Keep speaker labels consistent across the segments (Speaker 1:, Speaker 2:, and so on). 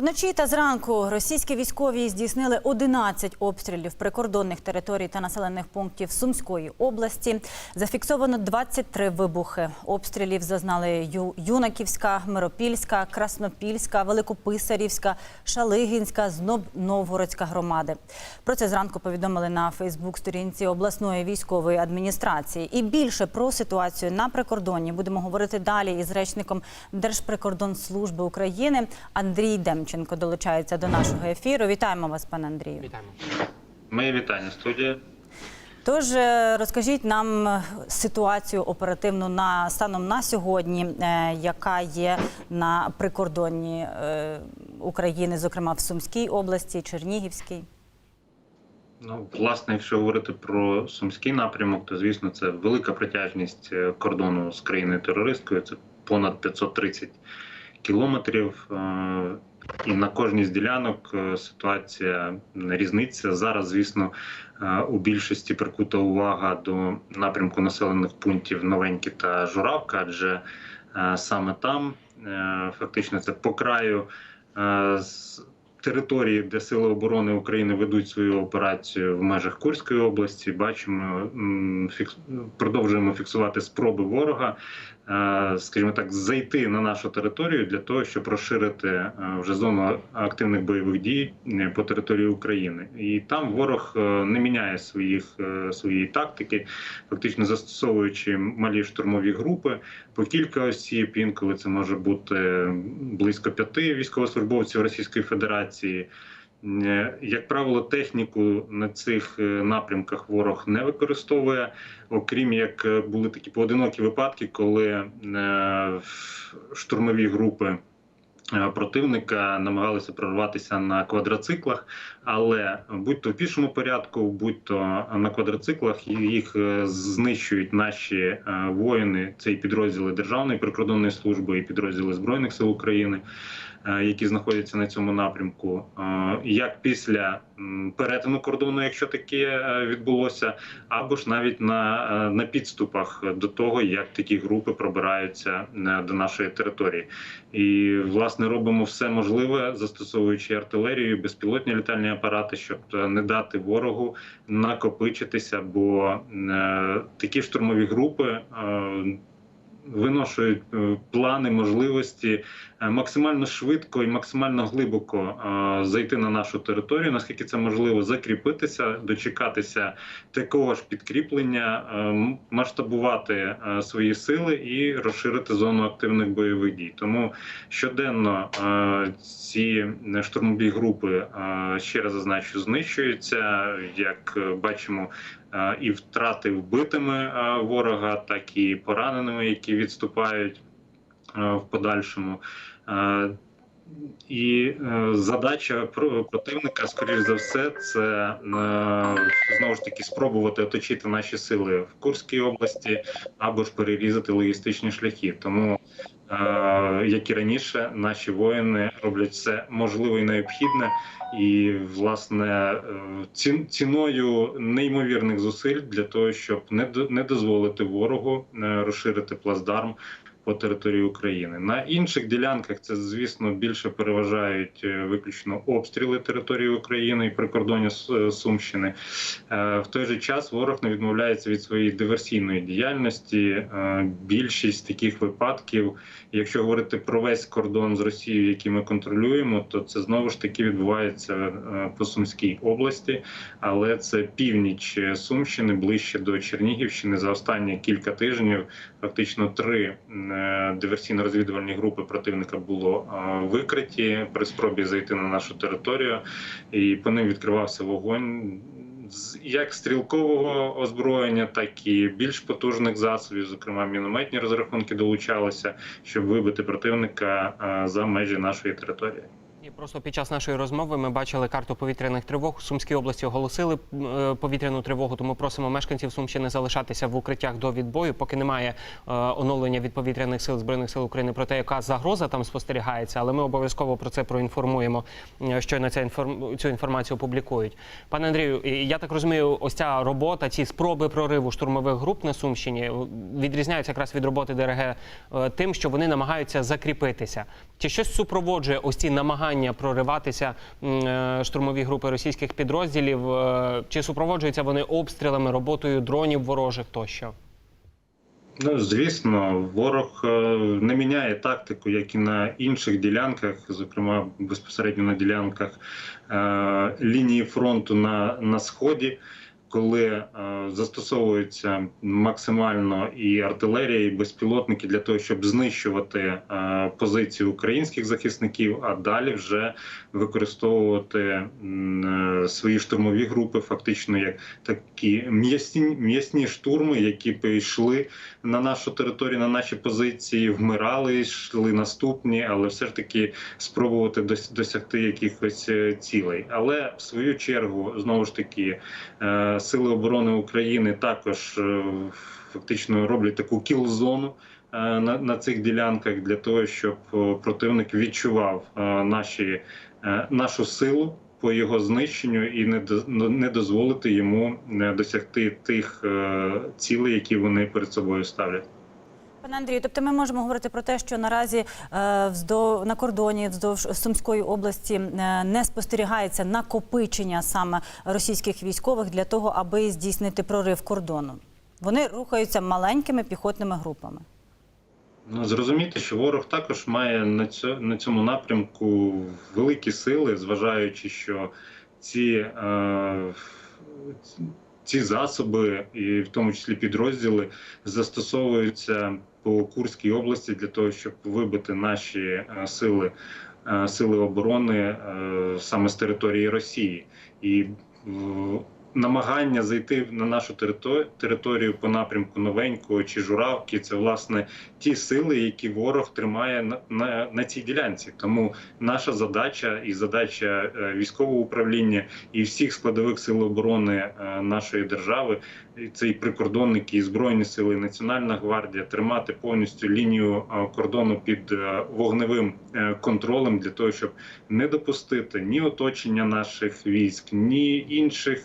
Speaker 1: Вночі та зранку російські військові здійснили 11 обстрілів прикордонних територій та населених пунктів Сумської області. Зафіксовано 23 вибухи. Обстрілів зазнали Ю- Юнаківська, Миропільська, Краснопільська, Великописарівська, Шалигінська, Зноб Новгородська громади. Про це зранку повідомили на Фейсбук-сторінці обласної військової адміністрації. І більше про ситуацію на прикордонні будемо говорити далі із речником Держприкордонслужби України Андрій Демченко долучається до нашого ефіру. Вітаємо вас, пане Андрію.
Speaker 2: Вітаємо.
Speaker 3: Моє вітання, студія.
Speaker 1: Тож е, розкажіть нам ситуацію оперативну на станом на сьогодні, е, яка є на прикордонні е, України, зокрема в Сумській області, Чернігівській.
Speaker 3: Ну, власне, якщо говорити про сумський напрямок, то звісно це велика притяжність кордону з країною терористкою. Це понад 530 кілометрів. е, І на кожній з ділянок е, ситуація різниця. Зараз, звісно, е, у більшості прикута увага до напрямку населених пунктів Новенькі та Журавка, адже саме там фактично це по краю території, де Сили оборони України ведуть свою операцію в межах Курської області, бачимо, продовжуємо фіксувати спроби ворога, скажімо так, зайти на нашу територію для того, щоб розширити е, вже зону активних бойових дій е, по території України. І там ворог е, не міняє своїх е, своєї тактики, фактично застосовуючи малі штурмові групи по кілька осіб. Інколи це може бути близько п'яти військовослужбовців Російської Федерації. Е, Як правило, техніку на цих е, напрямках ворог не використовує, окрім як е, були такі поодинокі випадки, коли штурмові групи противника намагалися прорватися на квадроциклах, але будь-то в пішому порядку, будь-то на квадроциклах, їх знищують наші воїни, це і підрозділи Державної прикордонної служби, і підрозділи Збройних сил України, які знаходяться на цьому напрямку. Е, Як після перетину кордону, якщо таке е, відбулося, або ж навіть на, е, на підступах до того, як такі групи пробираються е, до нашої території. І власне робимо все можливе, застосовуючи артилерію, безпілотні літальні апарати, щоб е, не дати ворогу накопичитися, бо е, такі штурмові групи. Виношують е, плани, можливості е, максимально швидко і максимально глибоко е, зайти на нашу територію, наскільки це можливо, закріпитися, дочекатися такого ж підкріплення, масштабувати свої сили і розширити зону активних бойових дій. Тому щоденно ці штурмові групи ще раз зазначу, знищуються. Як бачимо, і втрати вбитими е, ворога, так і пораненими, які відступають е, в подальшому. Е, І е, задача про- противника, скоріш за все, це е, знову ж таки спробувати оточити наші сили в Курській області або ж перерізати логістичні шляхи. Тому, е, як і раніше, наші воїни роблять все можливе і необхідне, і власне е, ціною неймовірних зусиль для того, щоб не дозволити ворогу е, розширити плацдарм по території України. На інших ділянках це, звісно, більше переважають е, виключно обстріли території України і прикордоння е, Сумщини. Е, В той же час ворог не відмовляється від своєї диверсійної діяльності. Більшість таких випадків, якщо говорити про весь кордон з Росією, який ми контролюємо, то це знову ж таки відбувається по Сумській області, але це північ Сумщини, ближче до Чернігівщини. За останні кілька тижнів фактично три диверсійно-розвідувальні групи противника було е, викриті при спробі зайти на нашу територію, і по ним відкривався вогонь. Як стрілкового озброєння, так і більш потужних засобів, зокрема мінометні розрахунки долучалися, щоб вибити противника е, за межі нашої території.
Speaker 2: Просто під час нашої розмови ми бачили карту повітряних тривог. У Сумській області оголосили е, повітряну тривогу, тому просимо мешканців Сумщини залишатися в укриттях до відбою, поки немає е, оновлення від повітряних сил збройних сил України про те, яка загроза там спостерігається. Але ми обов'язково про це проінформуємо. е, Щойно ця інформ... цю інформацію опублікують. Пане Андрію, я так розумію, ось ця робота, ці спроби прориву штурмових груп на Сумщині е, відрізняються якраз від роботи ДРГ тим, що вони намагаються закріпитися. Чи щось супроводжує ось ці намагання? Намагання прориватися е, штурмові групи російських підрозділів? Е, Чи супроводжуються вони обстрілами, роботою дронів ворожих тощо?
Speaker 3: Ну, звісно, ворог е, не міняє тактику, як і на інших ділянках, зокрема безпосередньо на ділянках е, лінії фронту на, на сході, коли е, застосовуються максимально і артилерія, і безпілотники для того, щоб знищувати е, позиції українських захисників, а далі вже використовувати е, свої штурмові групи, фактично як такі м'ясні штурми, які б йшли на нашу територію, на наші позиції, вмирали, йшли наступні, але все ж таки спробувати дос- досягти якихось цілей. Але в свою чергу знову ж таки сили оборони України також е, фактично роблять таку кіл-зону. е, На, цих ділянках для того, щоб противник відчував е, наші, е, нашу силу по його знищенню і не не дозволити йому е, досягти тих е, цілей, які вони перед собою ставлять.
Speaker 1: Пане Андрію, тобто ми можемо говорити про те, що наразі е, на кордоні вздовж Сумської області е, не спостерігається накопичення саме російських військових для того, аби здійснити прорив кордону. Вони рухаються маленькими піхотними групами.
Speaker 3: Ну, зрозуміти, що ворог також має на цьому напрямку великі сили, зважаючи, що ці, е, ці засоби, і в тому числі підрозділи, застосовуються по Курській області для того, щоб вибити наші е, сили, е, сили оборони е, саме з території Росії. І намагання зайти на нашу територію по напрямку новенького чи журавки це власне ті сили, які ворог тримає на, на, на цій ділянці. Тому наша задача і задача е, військового управління і всіх складових сил оборони е, нашої держави, це і прикордонники, і збройні сили, і Національна гвардія, тримати повністю лінію е, кордону під е, вогневим е, контролем для того, щоб не допустити ні оточення наших військ, ні інших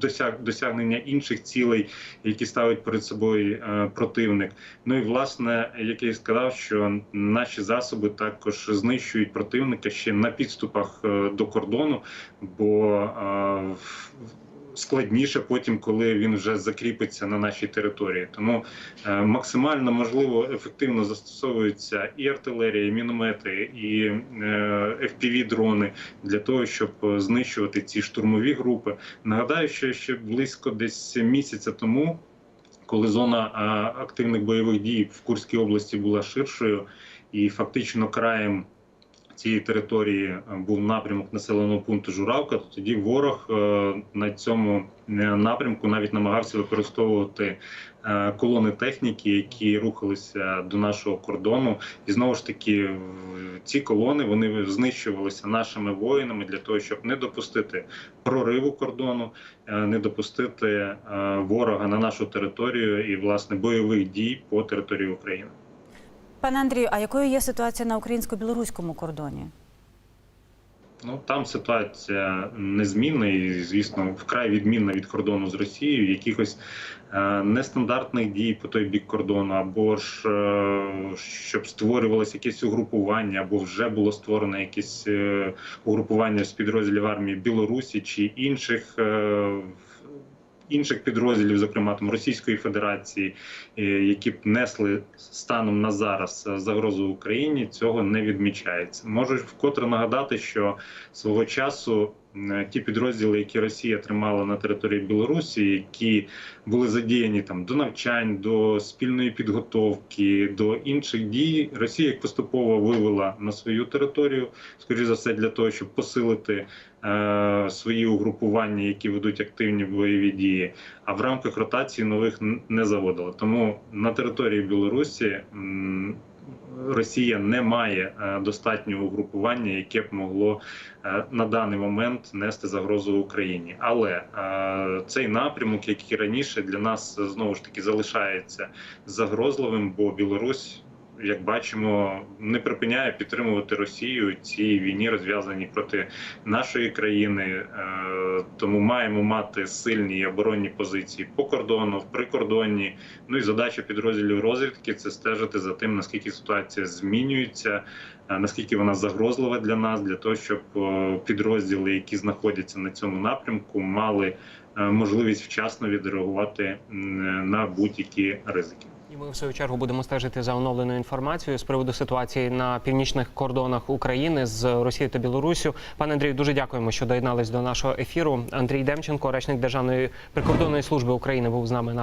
Speaker 3: досяг досягнення інших цілей, які ставить перед собою противник. Ну і власне, як я і сказав, що наші засоби також знищують противника ще на підступах до кордону, бо складніше потім, коли він вже закріпиться на нашій території. Тому е, максимально можливо ефективно застосовуються і артилерія, і міномети, і е, fpv дрони для того, щоб е, знищувати ці штурмові групи. Нагадаю, що ще близько десь місяця тому, коли зона активних бойових дій в Курській області була ширшою, і фактично краєм цієї території е, був напрямок населеного пункту Журавка, то тоді ворог е, на цьому е, напрямку навіть намагався використовувати колони техніки, які рухалися до нашого кордону. І знову ж таки, ці колони вони знищувалися нашими воїнами для того, щоб не допустити прориву кордону, не допустити ворога на нашу територію і власне бойових дій по території України.
Speaker 1: Пане Андрію, а якою є ситуація на українсько-білоруському кордоні?
Speaker 3: Ну там ситуація незмінна і, звісно, вкрай відмінна від кордону з Росією. Якихось е, нестандартних дій по той бік кордону, або ж е, щоб створювалося якесь угрупування, або вже було створено якесь е, угрупування з підрозділів армії Білорусі чи інших. Е, Інших підрозділів, зокрема там Російської Федерації, е, які б несли станом на зараз е, загрозу Україні, цього не відмічається. Можу вкотре нагадати, що свого часу ті підрозділи, які Росія тримала на території Білорусі, які були задіяні там до навчань, до спільної підготовки, до інших дій, Росія їх поступово вивела на свою територію, скоріше за все, для того, щоб посилити е, свої угрупування, які ведуть активні бойові дії. А в рамках ротації нових не заводили. Тому на території Білорусі. м, Росія не має е, достатнього угрупування, яке б могло е, на даний момент нести загрозу Україні. Але е, цей напрямок, який раніше, для нас знову ж таки залишається загрозливим, бо Білорусь як бачимо, не припиняє підтримувати Росію цій війні, розв'язаній проти нашої країни. Е, Тому маємо мати сильні оборонні позиції по кордону, в прикордонні. Ну і задача підрозділів розвідки це стежити за тим, наскільки ситуація змінюється, е, наскільки вона загрозлива для нас, для того, щоб е, підрозділи, які знаходяться на цьому напрямку, мали можливість вчасно відреагувати на будь-які ризики.
Speaker 2: І ми в свою чергу будемо стежити за оновленою інформацією з приводу ситуації на північних кордонах України з Росією та Білоруссю. Пане Андрію, дуже дякуємо, що доєднались до нашого ефіру. Андрій Демченко, речник Державної прикордонної служби України, був з нами на